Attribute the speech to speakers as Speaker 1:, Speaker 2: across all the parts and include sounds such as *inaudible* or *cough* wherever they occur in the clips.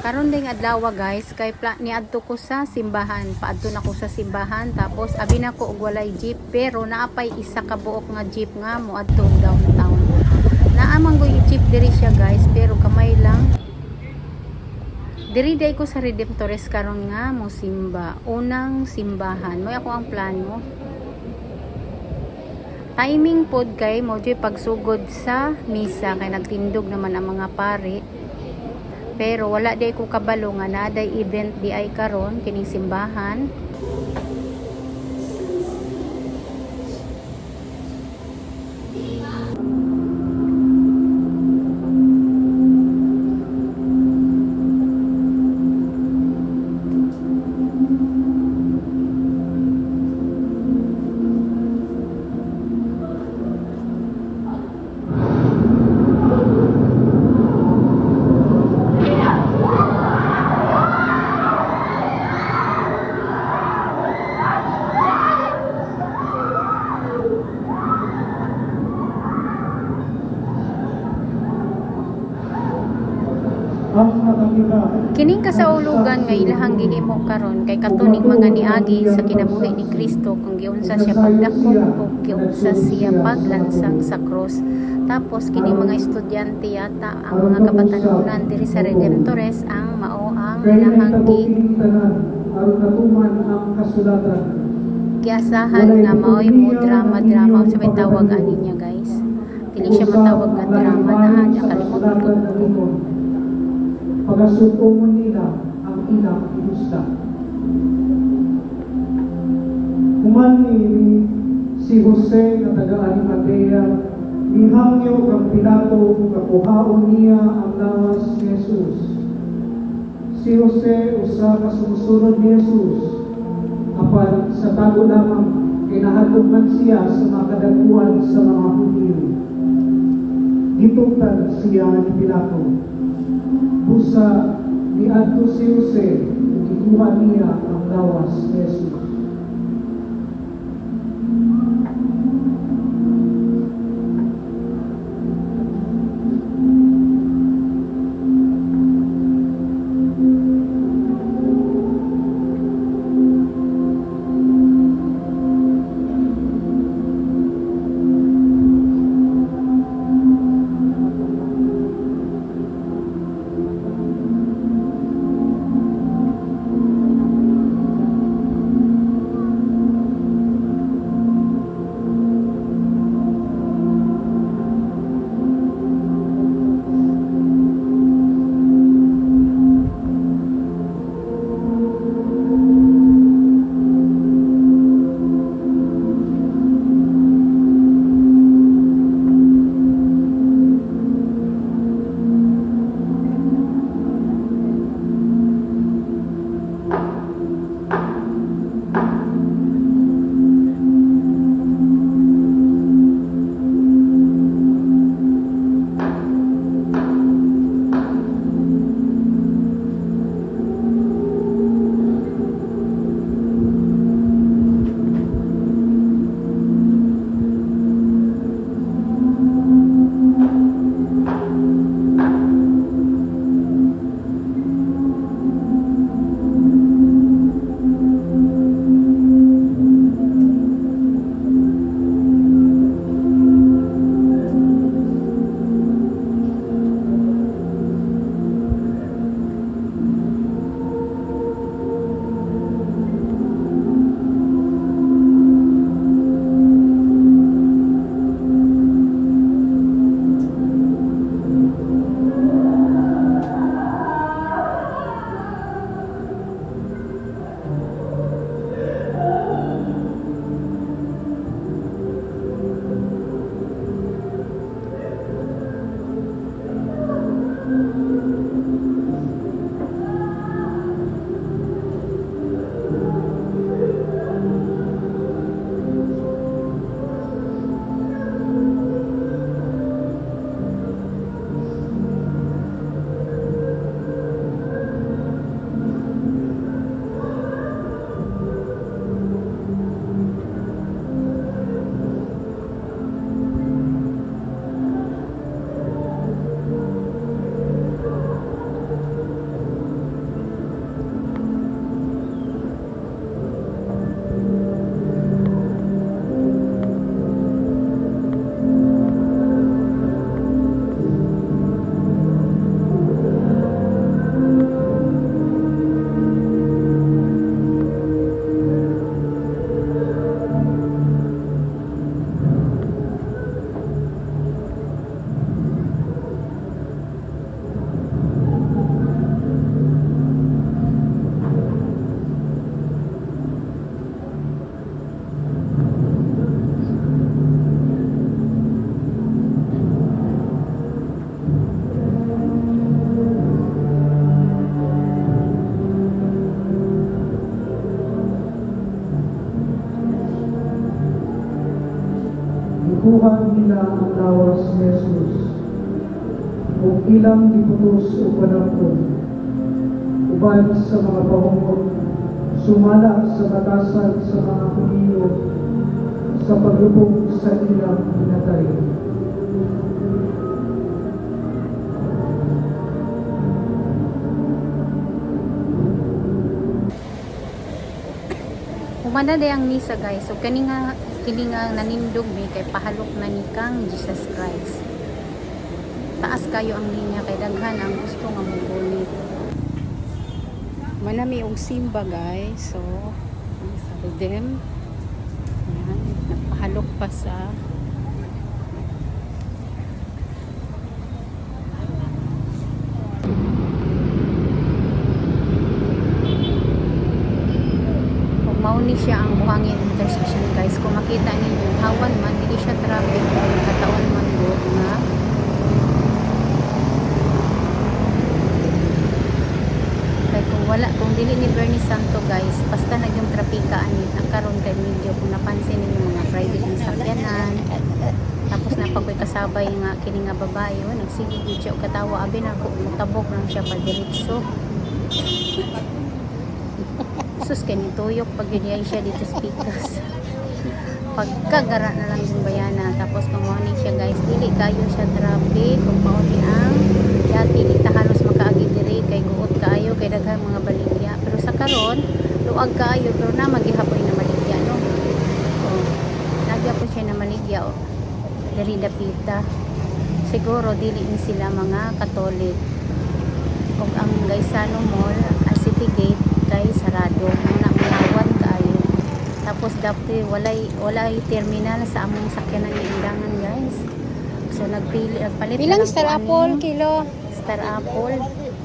Speaker 1: Karon ding adlaw guys, kay pla niadto ko sa simbahan. Paadto na ko sa simbahan tapos abi na ko og walay jeep pero naapay isa ka buok nga jeep nga moadto downtown. Naamang ko jeep diri siya guys pero kamay lang. Diri day ko sa Redemptores karon nga mo simba. Unang simbahan. Mo ako ang plano. Timing pod kay mo pagsugod sa misa kay nagtindog naman ang mga pare. Pero wala day ko kabalo nga naday event di ay karon kining simbahan. Kining kasaulugan nga ilahang gihimo karon kay katuning mga niagi sa kinabuhi ni Kristo kung giunsa siya pagdakop o giunsa siya paglansang sa cross. Tapos kining mga estudyante yata ang mga kabatanunan diri sa Redemptores ang mao ang ilahang gi giasahan nga mao'y mo drama drama sa may tawag ani niya guys. Dili siya matawag nga drama na nakalimutan ko.
Speaker 2: Pagasuko mo nila ang ilang inusta. Human ni si Jose na taga Arimatea, nihangyo kang Pilato kakuhaon niya ang lawas ni Jesus. Si Jose usa ka sumusunod ni Jesus. Apan sa tago lamang kinahatog man siya sa mga kadaguan sa mga Hudyo. Gitungtan siya ni Pilato. Busa ni Adto si Jose, ikuha niya ang lawas ni. Ug ilang giputos o panapon. Uban sa mga pahungkot, sumala sa batasan sa mga Hudiyo sa paglubog sa ilang pinatay.
Speaker 1: Humana day ang misa guys. So kani nga kini nga nanindog mi kay pahalok na ni kang Jesus Christ. Taas kayo ang linya kay daghan ang gusto nga mugunit. Manami og simba guys. So sa Redem. Ayan, nagpahalok pa sa mauni siya ang buhangin intersection guys, kung makita ninyo, hawan man, hindi siya traffic, kataon man go nga. Kay dili ni Bernie Santo guys, basta nagyong trapika ani ang karon kay medyo kung napansin ninyo mga private ng sakyanan. Tapos napakoy kasabay nga kini nga babae, oh, nagsige og katawa abi na ko mutabok lang siya pa diretso. Sus kay tuyok pag yun siya dito pikas. Pagkagara na lang yung bayana. Tapos morning siya guys, dili kayo siya traffic. Kung mauni ang yati kita halos makaagi diri kay guot kaayo kay daghan mga baligya. Sa karon, luag kaayo pero na magihapoy na maligya no. Oh, nagya po siya na maligya oh. Diri dapita. Siguro dili ni sila mga Katolik. Og ang Gaisano Mall, ang City Gate kay sarado muna malawan kayo tapos dapti walay walay terminal sa among sakyanan ni Indangan guys so nagpili nagpalit na
Speaker 3: Bilang
Speaker 1: lang
Speaker 3: star apple kilo?
Speaker 1: star apple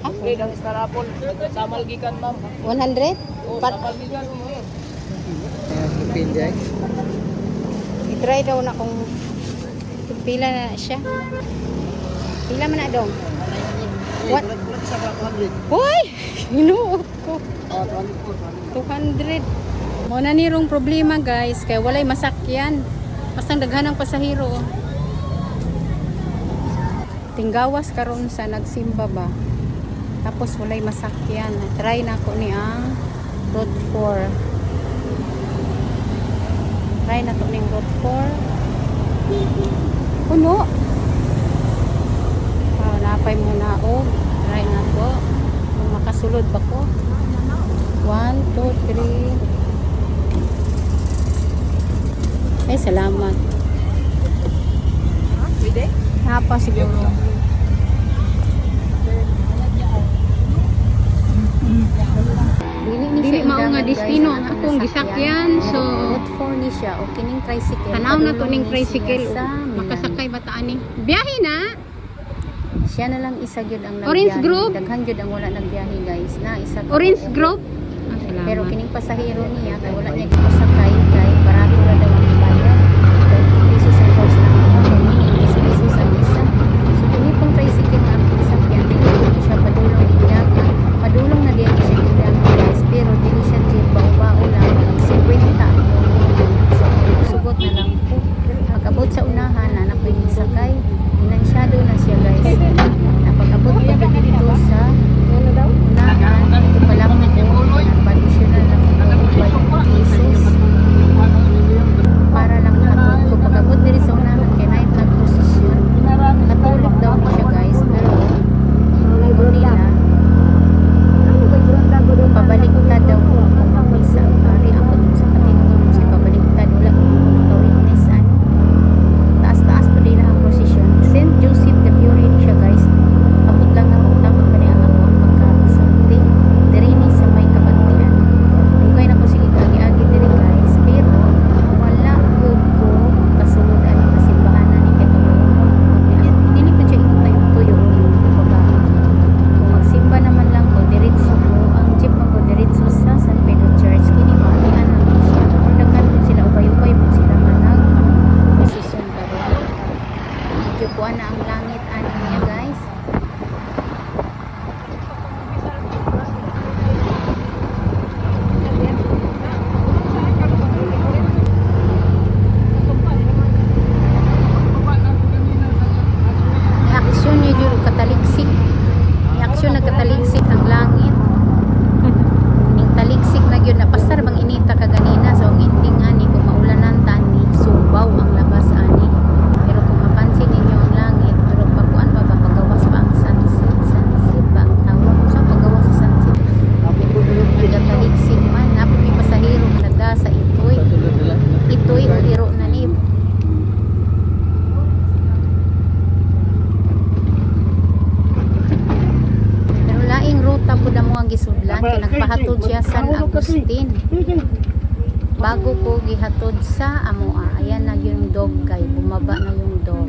Speaker 4: Okay, ng Star Apple. Samal gikan, ma'am.
Speaker 3: 100?
Speaker 4: O,
Speaker 3: Pat
Speaker 4: samal gikan.
Speaker 2: Pinjay.
Speaker 3: i-try daw na kung pila na siya. Pila man na dong? What? Hoy! *laughs* Hinuot ko. 200. Muna nirong problema guys, kaya walay masakyan. Basta daghan ng pasahero. Tinggawas karon sa nagsimba ba. Tapos walay masakyan. Try na ko ni ang road 4. Try na to ning road 4. Puno. Ah, napay muna og try na to. Kung makasulod ba ko? 1 2 3 Ay, salamat.
Speaker 4: Pwede?
Speaker 3: Hapa siguro.
Speaker 1: Dili
Speaker 3: mao nga destino
Speaker 1: ang akong
Speaker 3: gisakyan. So,
Speaker 1: 4 ni siya o kining tricycle
Speaker 3: tanaw na to ning
Speaker 1: ni
Speaker 3: tricycle. Makasakay bataan ni. Biyahe na.
Speaker 1: siya na lang isa gyud ang
Speaker 3: Orange group?
Speaker 1: daghan gyud ang wala nagbiyahe guys na isa
Speaker 3: Orange. Grove. Ah.
Speaker 1: Pero kining pasahero niya kay wala niya gipasakay kay barato ra daw ang ibayad. 20 pesos ang cost ng ano, meaning 10 pesos ang isa. So kini pong tricycle nga ang sasakyan, dili ko siya padulong niya padulong na diyan siya kindang guys, pero dili siya jeep bao-bao lang 50 ang So sugot na lang po. Pag-abot sa unahan, na nakoy ni sakay. Inansyado na siya guys. Napag-abot pa ba dito sa
Speaker 3: Ano daw?
Speaker 1: unahan, ito pa lang nag-additional lang ito, 20 pesos. Taligsik ang langit. Ning taligsik na gyud napasar bang inita kaganina so ang ending ani kung maulanan tani subaw ang labas ani. Pero kung mapansin ninyo ang langit, pero pagkuan pa ba pagawas pa ang sunset, sunset ba ang tawag sa pagawas sa sunset. Nagtaligsik man, pasahero nga nagda sa itoy. Itoy o iro na ni Pero laing ruta po na mo ang gisudlan kay nagpahatod siya San Agustin. Bago ko gihatod sa Amoa, ayan na yung dog kay bumaba na yung dog.